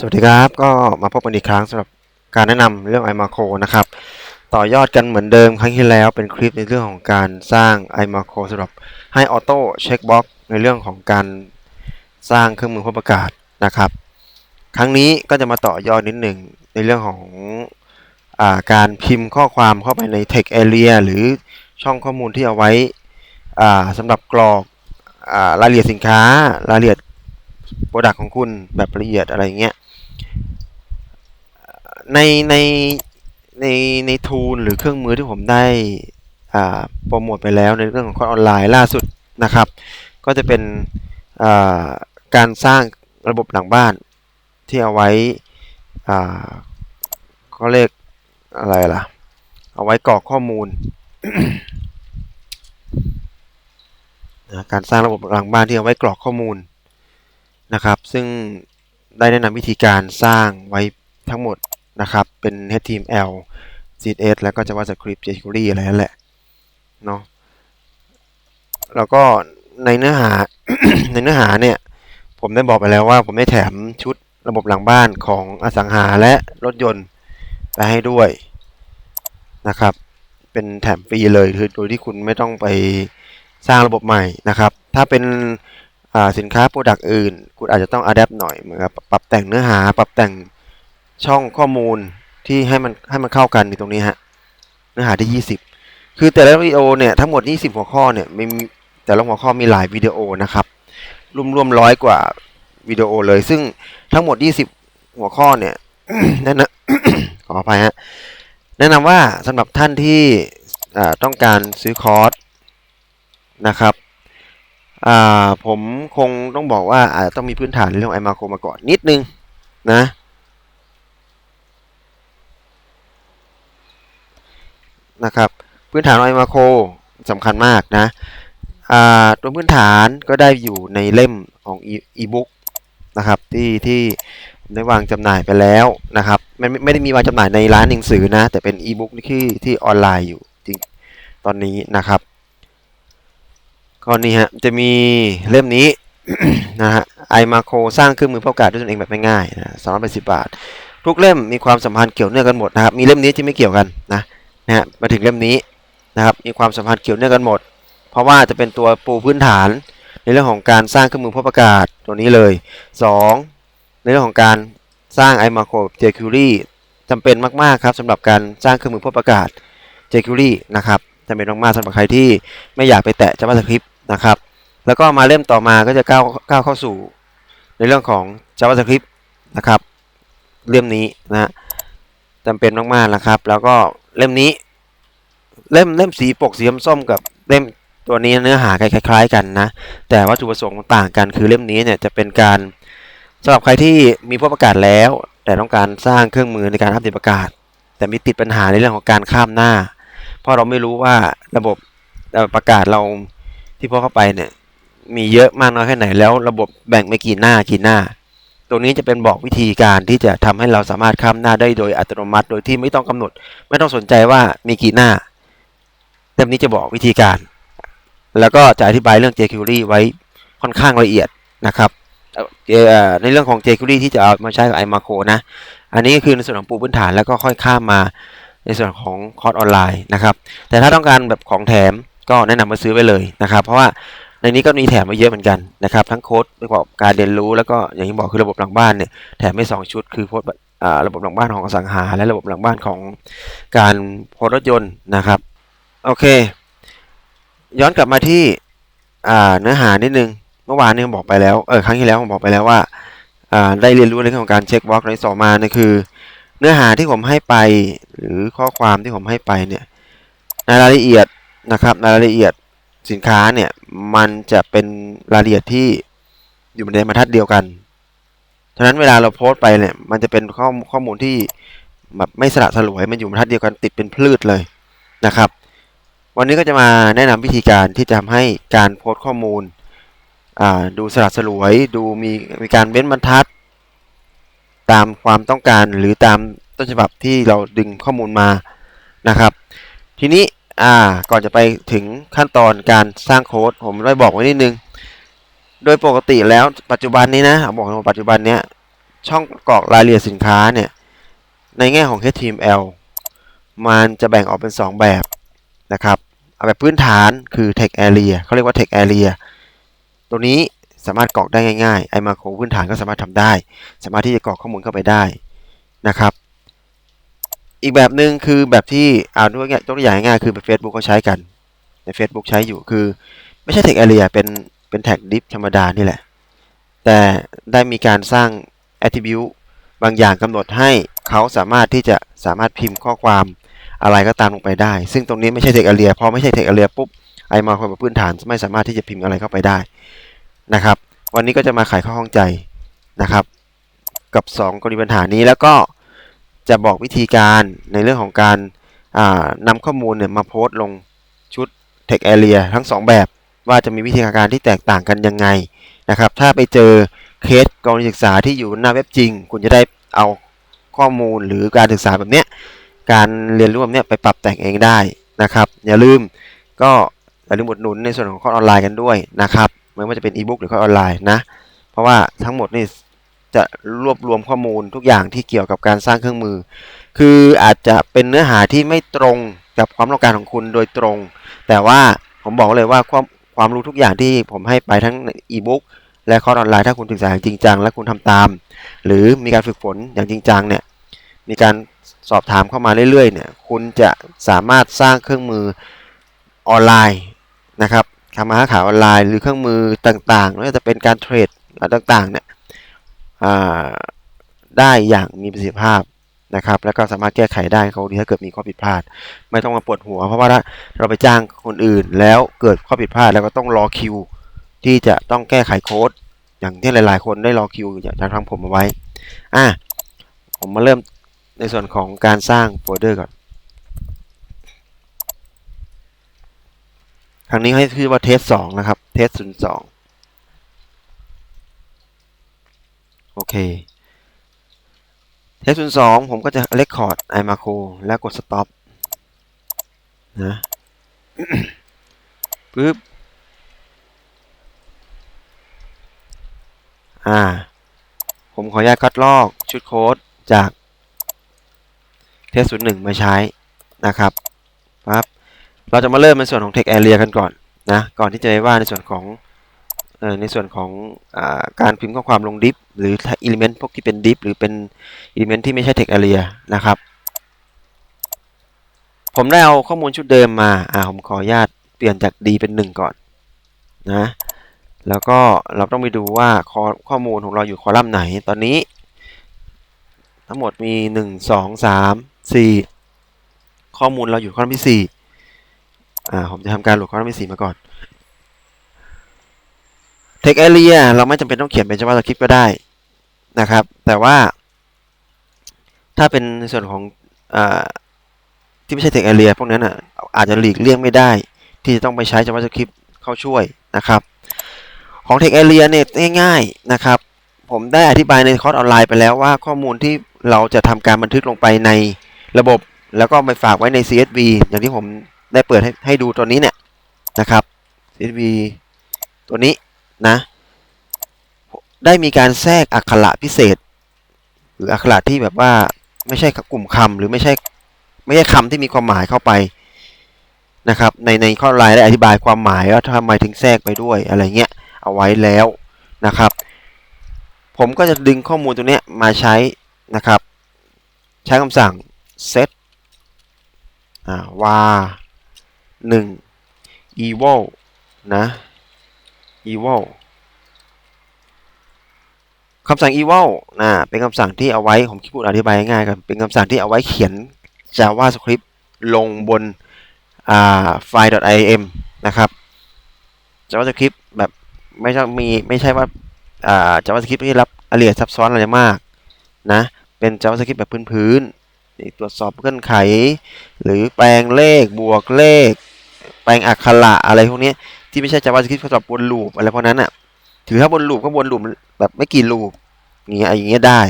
สวัสดีครับก็มาพบกันอีกครั้งสำหรับการแนะนำเรื่อง iMacro นะครับ ต่อยอดกันเหมือนเดิมครั้งที่แล้วเป็นคลิปในเรื่องของการสร้าง iMacro สำหรับให้ออโต้เช็คบ็อกในเรื่องของการสร้างเครื่องมือผู้ประกาศนะครับ ครั้งนี้ก็จะมาต่อยอดนิดหนึ่งในเรื่องของอาการพิมพ์ข้อความเข้าไปใน text area หรือช่องข้อมูลที่เอาไว้สำหรับกรอกอรายละเอียดสินค้ารายละเอียดโปรดักของคุณแบบละเอียดอะไรเงี้ย ในในในในทูลหรือเครื่องมือที่ผมได้อ่าโปรโมทไปแล้วในเรื่องของคอร์สออนไลน์ล่าสุดนะครับ ก็จะเป็นอ่าการสร้างระบบหลังบ้านที่เอาไว้อ่าเขาเรียกอะไรล่ะ เอาไว้กรอกข้อมูลการสร้างระบบหลังบ้านที่เอาไว้กรอกข้อมูลนะครับ ซึ่งได้แนะนำวิธีการสร้างไว้ทั้งหมด นะครับ เป็น HTML CSS แล้วก็ JavaScript jQuery อะไรนั่นแหละเนาะแล้วก็ในเนื้อหา ในเนื้อหาเนี่ย ผมได้บอกไปแล้วว่าผมได้แถมชุดระบบหลังบ้านของอสังหาและรถยนต์ไปให้ด้วยนะครับ เป็นแถมฟรีเลยคือโดยที่คุณไม่ต้องไปสร้างระบบใหม่นะครับ ถ้าเป็นสินค้าโปรดักต์อื่น คุณอาจจะต้องอัดแอปหน่อยเหมือนกับปรับแต่งเนื้อหา ปรับแต่ง ช่องข้อมูลที่ให้มันให้มันเข้ากันในตรงนี้ฮะเนื้อหาที่ 20 คือแต่ละวิดีโอเนี่ยทั้งหมด 20 หัวข้อเนี่ยมีแต่ละหัวข้อมีหลายวิดีโอนะครับรวมรวมร้อยกว่าวิดีโอเลย ซึ่งทั้งหมด 20 หัวข้อเนี่ยแนะนำขออภัยฮะแนะนำว่าสำหรับท่านที่ต้องการซื้อคอร์สนะครับผมคงต้องบอกว่าอาจจะต้องมีพื้นฐานในเรื่องไอมาโคมาก่อนนิดนึงนะ นะครับ พื้นฐานไอมาโคสำคัญมากนะตัวพื้นฐานก็ได้อยู่ในเล่มของอีบุ๊กนะครับที่ที่ได้วางจำหน่ายไปแล้วนะครับไม่ไม่ได้มีวางจำหน่ายในร้านหนังสือนะ แต่เป็นอีบุ๊กที่ที่ออนไลน์อยู่จริงตอนนี้นะครับก็นี่ฮะจะมีเล่มนี้นะฮะไอมาโคสร้างเครื่องมือประกาศด้วยตนเองแบบง่ายๆนะสองร้อยแปดสิบบาท ทุกเล่มมีความสัมพันธ์เกี่ยวเนื่องกันหมดนะครับ มีเล่มนี้ที่ไม่เกี่ยวกันนะ นะฮะมาถึงเล่มนี้นะครับมีความสัมพันธ์เกี่ยวเนื่องกันหมด เพราะว่าจะเป็นตัวปูพื้นฐานในเรื่องของการสร้างเครื่องมือผู้ประกาศตัวนี้เลย 2. ในเรื่องของการสร้าง iMacro jQuery จำเป็นมาก ๆ ครับสำหรับการสร้างเครื่องมือผู้ประกาศ jQuery นะครับจำเป็นมากๆสำหรับใครที่ไม่อยากไปแตะ JavaScript นะครับแล้วก็มาเล่มต่อมาก็จะก้าวก้าวเข้าสู่ ในเรื่องของ JavaScript นะครับ เล่มนี้นะฮะจำเป็นมากๆนะครับ แล้วก็ เล่มนี้ เล่มเล่มสีปกสีส้มกับเล่มตัวนี้เนื้อหาคล้ายๆกันนะ แต่วัตถุประสงค์ต่างกัน คือเล่มนี้เนี่ยจะเป็นการสำหรับใครที่มีผู้ประกาศแล้ว แต่ต้องการสร้างเครื่องมือในการทำติดประกาศ แต่มีติดปัญหาในเรื่องของการข้ามหน้า เพราะเราไม่รู้ว่าระบบประกาศเราที่พอเข้าไปเนี่ยมีเยอะมากน้อยแค่ไหนแล้ว ระบบแบ่งไม่กี่หน้ากี่หน้า ตรงนี้จะเป็นบอกวิธีการที่จะทำให้เราสามารถข้ามหน้าได้โดยอัตโนมัติ โดยที่ไม่ต้องกำหนด ไม่ต้องสนใจว่ามีกี่หน้าเล่มนี้จะบอกวิธีการ แล้วก็จะอธิบายเรื่อง jQuery ไว้ค่อนข้างละเอียดนะครับในเรื่องของ jQuery ที่จะเอามาใช้กับ iMacro นะ อันนี้ก็คือในส่วนของปูพื้นฐานแล้วก็ค่อยข้ามมาในส่วนของคอร์สออนไลน์นะครับ แต่ถ้าต้องการแบบของแถมก็แนะนำมาซื้อไว้เลยนะครับ เพราะว่า ในนี้ก็มีแถมมาเยอะเหมือนกันนะครับ ทั้งโค้ดประกอบการเรียนรู้แล้วก็อย่างที่บอกคือระบบหลังบ้านเนี่ยแถมให้สองชุดคือโค้ดระบบหลังบ้านของอสังหา และระบบหลังบ้านของการโพสรถยนต์นะครับโอเค ย้อนกลับมาที่เนื้อหานิดนึงเมื่อวานนี้ผมบอกไปแล้วเออครั้งที่แล้วผมบอกไปแล้วว่าอ่าได้เรียนรู้ในเรื่องของการเช็คบล็อกในต่อมาเนี่ยคือ เนื้อหาที่ผมให้ไปหรือข้อความที่ผมให้ไปเนี่ยในรายละเอียดนะครับในรายละเอียด สินค้าเนี่ยมันจะเป็นรายละเอียดที่อยู่ในบรรทัดเดียวกันฉะนั้นเวลาเราโพสต์ไปเนี่ยมันจะเป็นข้อข้อมูลที่แบบไม่สละสลวยมันอยู่บรรทัดเดียวกันติดเป็นพืชเลยนะครับ วันนี้ก็จะมาแนะนำวิธีการที่จะทำให้การโพสต์ข้อมูลอ่าดูสลัดสลวยดูมีมีการเว้นบรรทัด ตามความต้องการหรือตามต้นฉบับที่เราดึงข้อมูลมานะครับ ทีนี้ อ่า ก่อนจะไปถึงขั้นตอนการสร้างโค้ด ผมได้บอกไว้นิดนึง โดยปกติแล้วปัจจุบันนี้นะผมบอกว่าปัจจุบันเนี้ยช่องกรอกรายละเอียดสินค้าเนี่ย ในแง่ของ HTML มันจะแบ่งออกเป็น 2 แบบนะครับเอาแบบพื้นฐานคือ text area เขาเรียกว่า text area ตัวนี้สามารถกรอกได้ง่ายๆ ไอมาโครพื้นฐานก็สามารถทำได้ สามารถที่จะกรอกข้อมูลเข้าไปได้นะครับ อีกแบบหนึ่งคือแบบที่เอาด้วยง่ายตัวอย่างง่ายคือแบบ Facebook เขาใช้กันใน Facebook ใช้อยู่คือ ไม่ใช่ text area เป็นเป็น tag div ธรรมดานี่แหละ แต่ได้มีการสร้าง attribute บางอย่างกำหนดให้เขาสามารถที่จะสามารถพิมพ์ข้อความอะไรก็ตามลงไปได้ ซึ่งตรงนี้ไม่ใช่ text area พอไม่ใช่ text area ปุ๊บไอมาครแบบพื้นฐานไม่สามารถที่จะพิมพ์อะไรเข้าไปได้นะครับ วันนี้ก็จะมาไขข้อข้องใจนะครับ กับ 2 กรณีปัญหานี้แล้วก็ จะบอกวิธีการในเรื่องของการนำข้อมูลเนี่ยมาโพสต์ลงชุด text area ทั้ง 2 แบบ ว่าจะมีวิธีการที่แตกต่างกันยังไงนะครับถ้าไปเจอเคสกรณีศึกษาที่อยู่หน้าเว็บจริง คุณจะได้เอาข้อมูลหรือการศึกษาแบบเนี้ยการเรียนรู้แบบเนี้ยไปปรับแต่งเองได้นะครับ อย่าลืมก็อย่าลืมอุดหนุนในส่วนของคอร์สออนไลน์กันด้วยนะครับไม่ว่าจะเป็นอีบุ๊กหรือคอร์สออนไลน์นะ เพราะว่าทั้งหมดนี่ จะรวบรวมข้อมูลทุกอย่างที่เกี่ยวกับการสร้างเครื่องมือ คืออาจจะเป็นเนื้อหาที่ไม่ตรงกับความต้องการของคุณโดยตรง แต่ว่าผมบอกเลยว่าความความรู้ทุกอย่างที่ผมให้ไปทั้งอีบุ๊กและคอร์สออนไลน์ถ้าคุณศึกษาอย่างจริงจังและคุณทำตาม หรือมีการฝึกฝนอย่างจริงจังเนี่ยมีการสอบถามเข้ามาเรื่อยๆเนี่ยคุณจะสามารถสร้างเครื่องมือออนไลน์นะครับทำมาค้าขายออนไลน์หรือเครื่องมือต่างๆไม่ว่าจะเป็นการเทรดต่างๆเนี่ย ได้อย่างมีประสิทธิภาพนะครับ แล้วก็สามารถแก้ไขได้เขาดีถ้าเกิดมีข้อผิดพลาด ไม่ต้องมาปวดหัว เพราะว่าถ้าเราไปจ้างคนอื่นแล้วเกิดข้อผิดพลาดแล้วก็ต้องรอคิว ที่จะต้องแก้ไขโค้ดอย่างที่หลาย ๆ คนได้รอคิวอย่างทางผมเอาไว้อะผมมาเริ่มในส่วนของการสร้างโฟลเดอร์ก่อนครั้งนี้ให้ชื่อว่าเทสสองนะครับ เทสศูนย์สอง โอเค เทสศูนย์สองผมก็จะเ e คคอร์ดไอมาโคแล้วกด stop นะปึ๊บ อ่า ผมขออนุญาตคัดลอกชุดโค้ดจากเทสศูนย์หนึ่งมาใช้นะครับปั๊บเราจะมาเริ่มในส่วนของ text area กันก่อนนะ ก่อนที่จะไปว่าในส่วนของ ในส่วนของอการพิมพ์ข้อความลง div หรือ element พวกที่เป็น div หรือเป็น element ที่ไม่ใช่ text area นะครับ ผมได้เอาข้อมูลชุดเดิมมาอ่าผมขออนุญาตเปลี่ยนจาก d เป็น 1 ก่อนนะแล้วก็เราต้องไปดูว่าข้อข้อมูลของเราอยู่คอลัมน์ไหนตอนนี้ ทั้งหมดมี 1 2 3 4 ข้อมูลเราอยู่คอลัมน์ที่4อ่าผมจะทำการโหลดคอลัมน์ที่4มาก่อน text area เราไม่จำเป็นต้องเขียนเป็น JavaScript ก็ได้นะครับ แต่ว่า ถ้าเป็นส่วนของอที่ไม่ใช่ text area พวกนั้นอะอาจจะหลีกเลี่ยงไม่ได้ ที่จะต้องไปใช้ JavaScript เข้าช่วยนะครับ ของ text area เนี่ยง่ายๆนะครับ ผมได้อธิบายในคอร์สออนไลน์ไปแล้วว่าข้อมูลที่เราจะทำการบันทึกลงไปในระบบ แล้วก็ไปฝากไว้ใน CSV อย่างที่ผมได้เปิดให้ให้ดูตัวนี้เนี่ยนะครับ CSV ตัวนี้ นะ ได้มีการแทรกอักขระพิเศษ หรืออักขระที่แบบว่าไม่ใช่กลุ่มคำหรือไม่ใช่ไม่ใช่คำที่มีความหมายเข้าไปนะครับ ในในข้อไลน์ได้อธิบายความหมายว่าทำไมถึงแทรกไปด้วยอะไรเงี้ยเอาไว้แล้วนะครับ ผมก็จะดึงข้อมูลตรงนี้มาใช้นะครับ ใช้คำสั่ง set อ่า var 1 eval นะ eval คำสั่ง eval นะเป็นคำสั่งที่เอาไว้ ผมคิดพูดอธิบายง่ายๆกันเป็นคำสั่งที่เอาไว้เขียน JavaScript ลงบนอ่าไฟล์ .im นะครับ JavaScript แบบไม่ใช่มีไม่ใช่ว่าอ่า JavaScript ที่รับละเอียดซับซ้อนอะไรมากนะเป็น JavaScript แบบพื้นๆนี่ตรวจสอบเงื่อนไข หรือแปลงเลขบวกเลข แปลงอักขระอะไรพวกนี้ ที่ไม่ใช่ JavaScript สำหรับบนลูปอะไรพวกนั้นอะถือถ้าบนลูปก็บนลูปแบบไม่กี่ลูปอย่างเงี้ยอย่างเงี้ยได้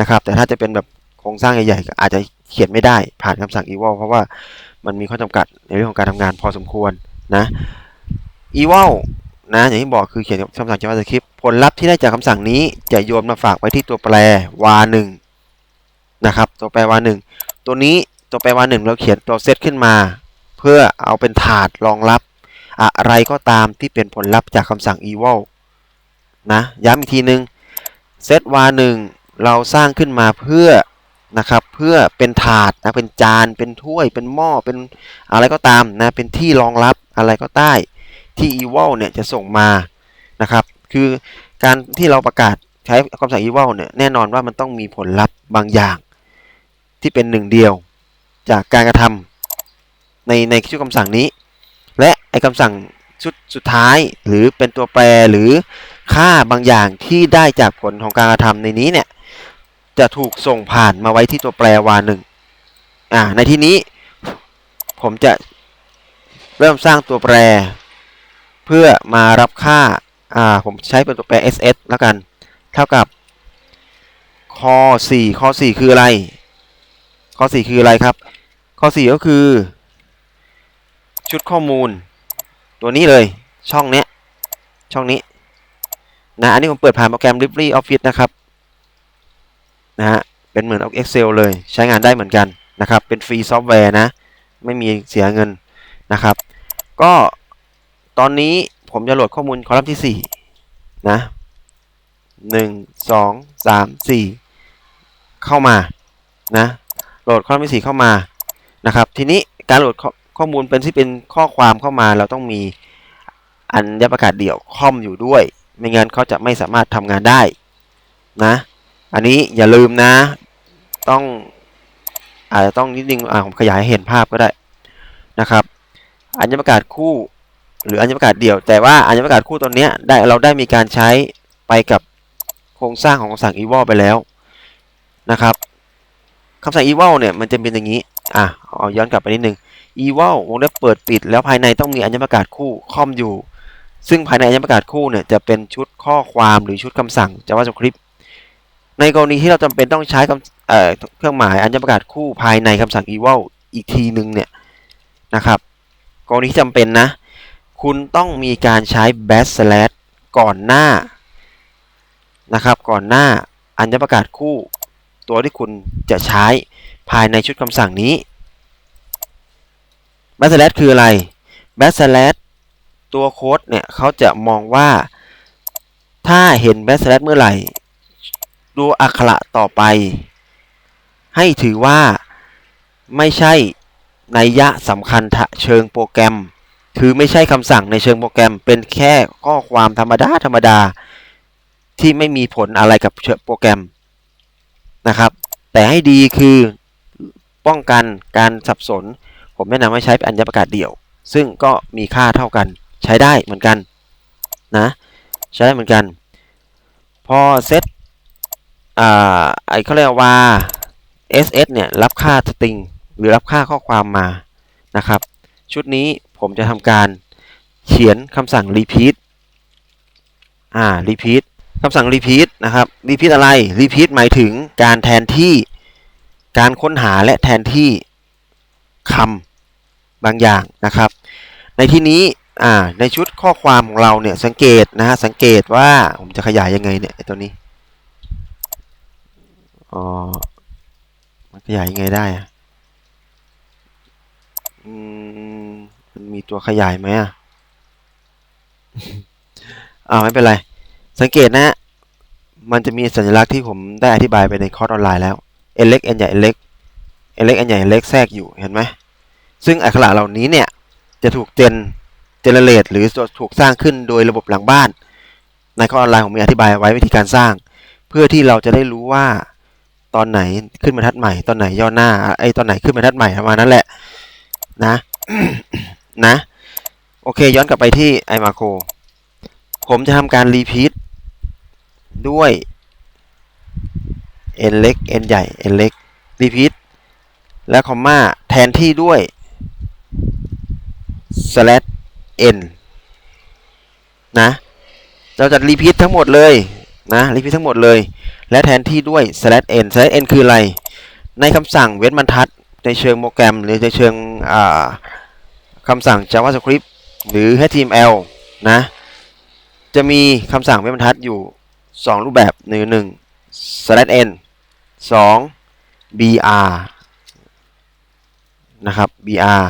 นะครับ แต่ถ้าจะเป็นแบบโครงสร้างใหญ่ๆก็อาจจะเขียนไม่ได้ผ่านคำสั่ง eval เพราะว่ามันมีข้อจำกัดในเรื่องของการทำงานพอสมควรนะ eval นะอย่างที่บอกคือเขียนคำสั่ง JavaScript ผลลัพธ์ที่ได้จากคำสั่งนี้จะโยนมาฝากไว้ที่ตัวแปร var1 นะครับตัวแปร var1 ตัวนี้ตัวแปร var1 เราเขียนตัวเซตขึ้นมา เพื่อเอาเป็นถาดรองรับ อะไรก็ตามที่เป็นผลลัพธ์จากคำสั่ง eval นะย้ำอีกทีนึงเซต var1 เราสร้างขึ้นมาเพื่อนะครับเพื่อเป็นถาดนะเป็นจาน เป็นถ้วย เป็นหม้อเป็นอะไรก็ตามนะเป็นที่รองรับอะไรก็ได้ที่ eval เนี่ยจะส่งมานะครับคือการที่เราประกาศใช้คำสั่ง eval เนี่ยแน่นอนว่ามันต้องมีผลลัพธ์บางอย่าง ที่เป็นหนึ่งเดียวจากการกระทำในในชุดคำสั่งนี้ ไอ้คำสั่งชุดสุดท้าย หรือเป็นตัวแปรหรือค่าบางอย่างที่ได้จากผลของการกระทำในนี้เนี่ยจะถูกส่งผ่านมาไว้ที่ตัวแปรวาหนึ่งอ่าในที่นี้ผมจะเริ่มสร้างตัวแปร เพื่อมารับค่าอ่าผมใช้เป็นตัวแปร ss แล้วกัน เท่ากับคอ4คอ4คืออะไร ข้อ 4 คืออะไรครับ ข้อ 4 ก็คือ ชุดข้อมูล ตัวนี้เลยช่องเนี้ยช่องนี้นะอันนี้ผมเปิดผ่านโปรแกรม LibreOffice นะครับนะฮะเป็นเหมือน Excel เลยใช้งานได้เหมือนกันนะครับ เป็นฟรีซอฟต์แวร์นะ ไม่มีเสียเงินนะครับ ก็ตอนนี้ผมจะโหลดข้อมูลคอลัมน์ที่ 4 นะ1 2 3 4เข้ามานะโหลดข้อลัมน์ที่ 4 เข้ามานะครับ ทีนี้การโหลด ข้อมูลเป็นที่เป็นข้อความเข้ามาเราต้องมีอัญญประกาศเดี่ยวคอมอยู่ด้วย ไม่งั้นเขาจะไม่สามารถทำงานได้นะ อันนี้อย่าลืมนะ ต้องอาจจะต้องนิดนึงอ่าผมขยายให้เห็นภาพก็ได้นะครับ อัญญประกาศคู่หรืออัญญประกาศเดี่ยว แต่ว่าอัญญประกาศคู่ตัวเนี้ยได้เราได้มีการใช้ไปกับโครงสร้างของคำสั่ง eval ไปแล้วนะครับคำสั่ง eval เนี่ยมันจะเป็นอย่างนี้อะเอาย้อนกลับไปนิดนึง eval วงเล็บเปิดปิด แล้วภายในต้องมีอัญญประกาศคู่คอมอยู่ ซึ่งภายในอัญญประกาศคู่เนี่ยจะเป็นชุดข้อความหรือชุดคำสั่ง JavaScript ในกรณีที่เราจำเป็นต้องใช้คำเเครื่องหมายอัญญประกาศคู่ภายในคำสั่ง eval อีกทีหนึ่งเนี่ยนะครับ กรณีที่จำเป็นนะ คุณต้องมีการใช้ bash slash ก่อนหน้านะครับ ก่อนหน้าอัญญประกาศคู่ ตัวที่คุณจะใช้ภายในชุดคำสั่งนี้ bash slash คืออะไร bash slash ตัวโค้ดเนี่ยเขาจะมองว่า ถ้าเห็น bash slash เมื่อไหร่ตัวอักขระต่อไป ให้ถือว่าไม่ใช่นัยยะสำคัญเชิงโปรแกรม คือไม่ใช่คำสั่งในเชิงโปรแกรม เป็นแค่ข้อความธรรมดาธรรมดา ที่ไม่มีผลอะไรกับเชิงโปรแกรมนะครับ แต่ให้ดีคือป้องกันการสับสน ผมแนะนำให้ใช้อัญญประกาศเดี่ยว ซึ่งก็มีค่าเท่ากัน ใช้ได้เหมือนกันนะ ใช้ได้เหมือนกัน พอเซตอ่าไอเขาเรียกว่า ss เนี่ยรับค่าสตริงหรือรับค่าข้อความมานะครับ ชุดนี้ผมจะทำการเขียนคำสั่ง repeat อ่า repeat คำสั่ง repeat นะครับ repeat อะไร repeat หมายถึงการแทนที่ การค้นหาและแทนที่คำ บางอย่างนะครับ ในที่นี้อ่าในชุดข้อความของเราเนี่ยสังเกตนะฮะสังเกตว่าผมจะขยายยังไงเนี่ยตัวนี้อ๋อมันขยายยังไงได้อะอืมมันมีตัวขยายไหมอะอ่าไม่เป็นไร สังเกตนะ มันจะมีสัญลักษณ์ที่ผมได้อธิบายไปในคอร์สออนไลน์แล้ว n เล็ก n ใหญ่ n เล็ก n เล็ก n ใหญ่ n เล็กแทรกอยู่เห็นไหม ซึ่งอักขระเหล่านี้เนี่ยจะถูกเจนเจเนเรตหรือถูกสร้างขึ้นโดยระบบหลังบ้าน ในคอร์สออนไลน์ผมมีอธิบายไว้วิธีการสร้าง เพื่อที่เราจะได้รู้ว่าตอนไหนขึ้นบรรทัดใหม่ ตอนไหนย่อหน้าไอ้ตอนไหนขึ้นบรรทัดใหม่ประมาณนั้นแหละนะนะ โอเคย้อนกลับไปที่ไอมาโคผมจะทำการรีพีทด้วย n เล็ก n ใหญ่ n เล็กรีพีทและคอมมาแทนที่ด้วย slash n นะเราจะรีพีททั้งหมดเลยนะรีพีททั้งหมดเลย และแทนที่ด้วย slash n slash n คืออะไร ในคำสั่งเว้นบรรทัด ในเชิงโปรแกรม หรือในเชิงคำสั่ง JavaScript หรือ HTML นะ จะมีคำสั่งไม่บรรทัดอยู่ 2 รูปแบบหนึ่งหนึ่ง slash n 2 br นะครับ br